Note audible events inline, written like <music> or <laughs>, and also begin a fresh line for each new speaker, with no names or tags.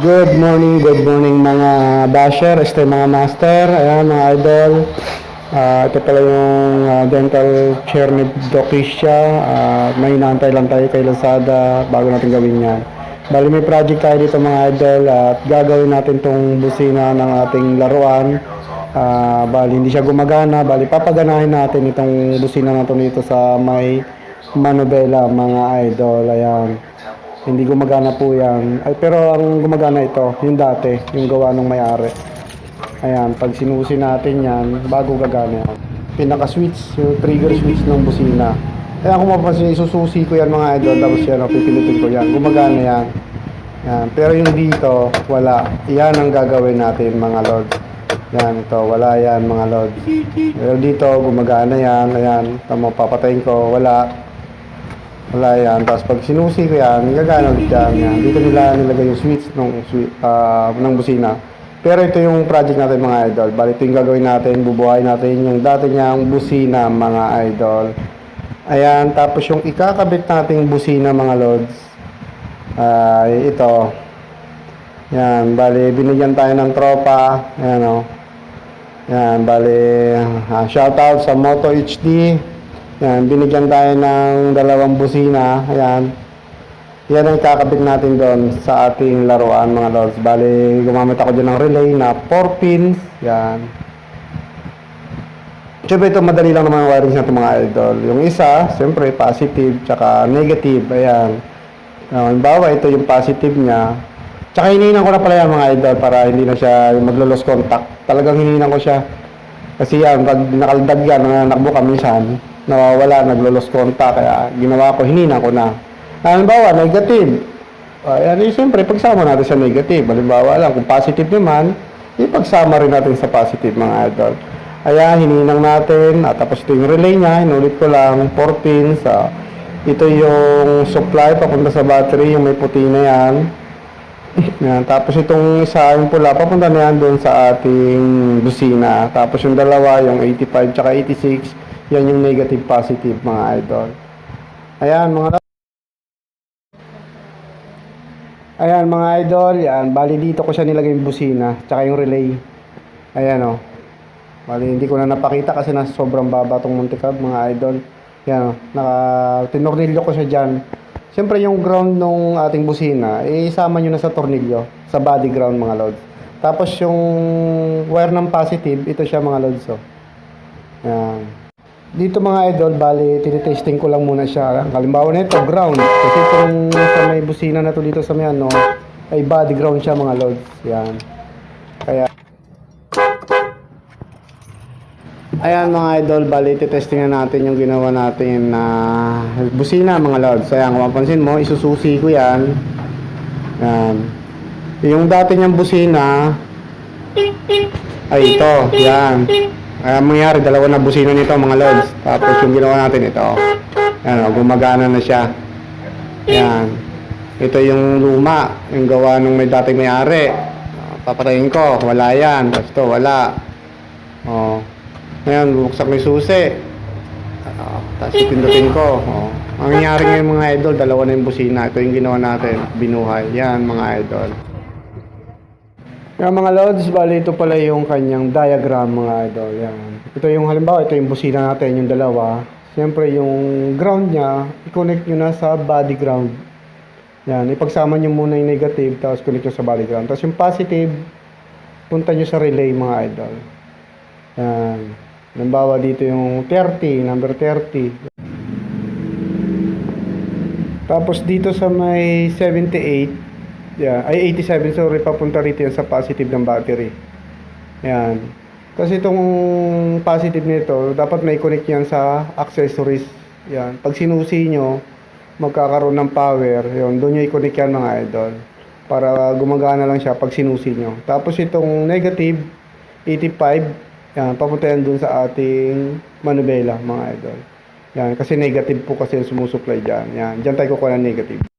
Good morning, good morning mga basher, este mga master, ayan mga idol. Ah, ito pala yung ah, dental chair ni Doc Krisha. Ah, may inaantay lang tayo kay Lazada bago natin gawin yan. Bali may project tayo dito mga idol at gagawin natin tong busina ng ating laruan. Ah, bali hindi siya gumagana, bali papaganahin natin itong busina na to dito sa may manubela mga idol. Ayan. Hindi gumagana po yan. Ay, pero ang gumagana ito, yung dati, yung gawa ng may-ari. Ayan, pag sinusi natin yan, bago gagana yan. Pinaka-switch, yung trigger switch ng busina. Kaya kung mapapansin, isususi ko yan mga idol, tapos yan, pipilitin ko yan. Gumagana yan. Yan. Pero yung dito, wala. Yan ang gagawin natin mga lords. Yan, ito, wala yan mga lords. Pero dito, gumagana yan. Ayan, tamo, papatayin ko, wala. Wala yan. Tapos pag sinusi ko yan, gagana ulit yan. Dito nila nilagay yung switch ng, ah, ng busina. Pero ito yung project natin mga idol. Bali ito yung gagawin natin, bubuhayin natin yung dati niyang busina mga idol. Ayan, tapos yung ikakabit nating busina mga lords, ay ito. Yan, bali binigyan tayo ng tropa. Ayan o. Yan, bali ah, shout out sa Moto HD. Yan, binigyan tayo ng dalawang busina. Ayan. Yan ang kakabit natin doon sa ating laruan mga lords. Bali, gumamit ako dyan ng relay na 4 pins. Yan. Siyempre ito madali lang naman ang wiring natin mga idol. Yung isa, siyempre positive, tsaka negative. Ayan. Uh, bawa ito yung positive niya. Tsaka hinihinan ko na pala yan mga idol para hindi na siya maglo-lost contact. Talagang hinihinan ko siya. Kasi yan, pag nakaldag yan, nananakbo ka minsan, nawawala, naglo-lost contact. Kaya ginawa ko, hinihinan ko na. Halimbawa, negative. Ayan, eh, siyempre, pagsama natin sa negative. Halimbawa lang, kung positive naman, ipagsama rin natin sa positive mga idol. Ayan, hininang natin. At tapos ito yung relay niya. Inulit ko lang, 4 pins. ah. ito yung supply papunta sa battery, yung may puti na yan. <laughs> yan. Tapos itong isa, yung pula, papunta na yan doon sa ating busina. Tapos yung dalawa, yung 85 tsaka 86, yan yung negative positive mga idol. Ayan, mga Ayan mga idol, yan. Bali dito ko siya nilagay yung busina, tsaka yung relay. Ayan o. Bali hindi ko na napakita kasi nasa sobrang baba tong Monticab mga idol. Yan o. Naka, tinornilyo ko siya dyan. Siyempre yung ground nung ating busina, isama nyo na sa tornilyo, sa body ground mga loads. Tapos yung wire ng positive, ito siya mga loads o. Yan. Dito mga idol, bali, tinitesting ko lang muna siya. Halimbawa nito, ground. Kasi itong sa may busina na to dito sa may ano, ay body ground siya mga loads. Yan. Kaya, Ayan mga idol, bali, titesting na natin yung ginawa natin na busina mga loads. Ayan, kung mapansin mo, isususi ko yan. Yan. Yung dati niyang busina, ay ito, yan. Ang mangyari, dalawa na busina nito mga lods. Tapos yung ginawa natin ito. Yan, oh, gumagana na siya. Yan. Ito yung luma, yung gawa nung may dating may-ari. Ah, Papatayin ko, wala yan. Tapos ito, wala. Oh. Ngayon, bubuksak ko yung susi. Ah, tapos ipindutin ko. Oh. Ang nangyari ngayon mga idol, dalawa na yung busina. Ito yung ginawa natin, binuhay. Yan mga idol. Yung mga loads, bali ito pala yung kanyang diagram mga idol. Yan. Ito yung halimbawa, ito yung busina natin, yung dalawa. Siyempre yung ground niya, i-connect nyo na sa body ground. Yan, ipagsama nyo muna yung negative, tapos connect nyo sa body ground. Tapos yung positive, punta nyo sa relay mga idol. Yan. Halimbawa dito yung 30, number 30. Tapos dito sa may 78, yeah, ay 87, sorry, papunta rito yan sa positive ng battery. Yan. Kasi itong positive nito, dapat may connect yan sa accessories. Yan. Pag sinusi nyo, magkakaroon ng power. Yun, doon nyo i-connect yan mga idol. Para gumagana lang siya pag sinusi nyo. Tapos itong negative, 85, yan, papunta yan doon sa ating manubela mga idol. Yan, kasi negative po kasi yung sumusupply dyan. Yan, dyan tayo kukuha ng negative.